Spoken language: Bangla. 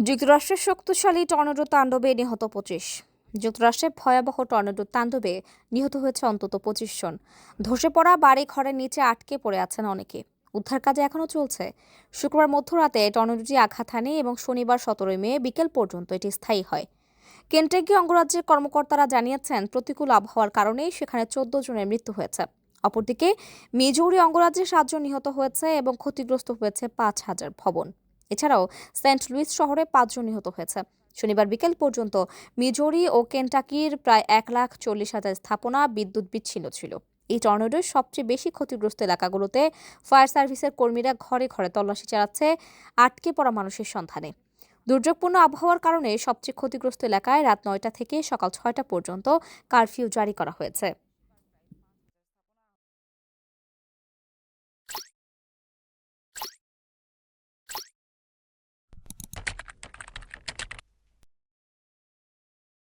যুক্তরাষ্ট্রের শক্তিশালী টর্নেডো তাণ্ডবে নিহত পঁচিশ। যুক্তরাষ্ট্রে ভয়াবহ টর্নেডো তাণ্ডবে নিহত হয়েছে অন্তত পঁচিশ জন। ধসে পড়া বাড়ি ঘরের নিচে আটকে পড়ে আছেন অনেকে। উদ্ধার কাজ এখনও চলছে। শুক্রবার মধ্যরাতে টর্নেডোটি আঘাত হানে এবং শনিবার সতেরোই মে বিকেল পর্যন্ত এটি স্থায়ী হয়। কেন্টাকি অঙ্গরাজ্যের কর্মকর্তারা জানিয়েছেন, প্রতিকূল আবহাওয়ার কারণে সেখানে চোদ্দ জনের মৃত্যু হয়েছে। অপরদিকে, মিজৌরি অঙ্গরাজ্যে সাতজন নিহত হয়েছে এবং ক্ষতিগ্রস্ত হয়েছে পাঁচ হাজার ভবন। এছাড়াও সেন্ট লুইস শহরে পাঁচজন নিহত হয়েছে। শনিবার বিকেল পর্যন্ত মিজোরি ও কেন্টাকির প্রায় এক লাখ চল্লিশ হাজার স্থাপনা বিদ্যুৎ বিচ্ছিন্ন ছিল। এই টর্নেডোর সবচেয়ে বেশি ক্ষতিগ্রস্ত এলাকাগুলোতে ফায়ার সার্ভিসের কর্মীরা ঘরে ঘরে তল্লাশি চালাচ্ছে আটকে পড়া মানুষের সন্ধানে। দুর্যোগপূর্ণ আবহাওয়ার কারণে সবচেয়ে ক্ষতিগ্রস্ত এলাকায় রাত নয়টা থেকে সকাল ছয়টা পর্যন্ত কারফিউ জারি করা হয়েছে।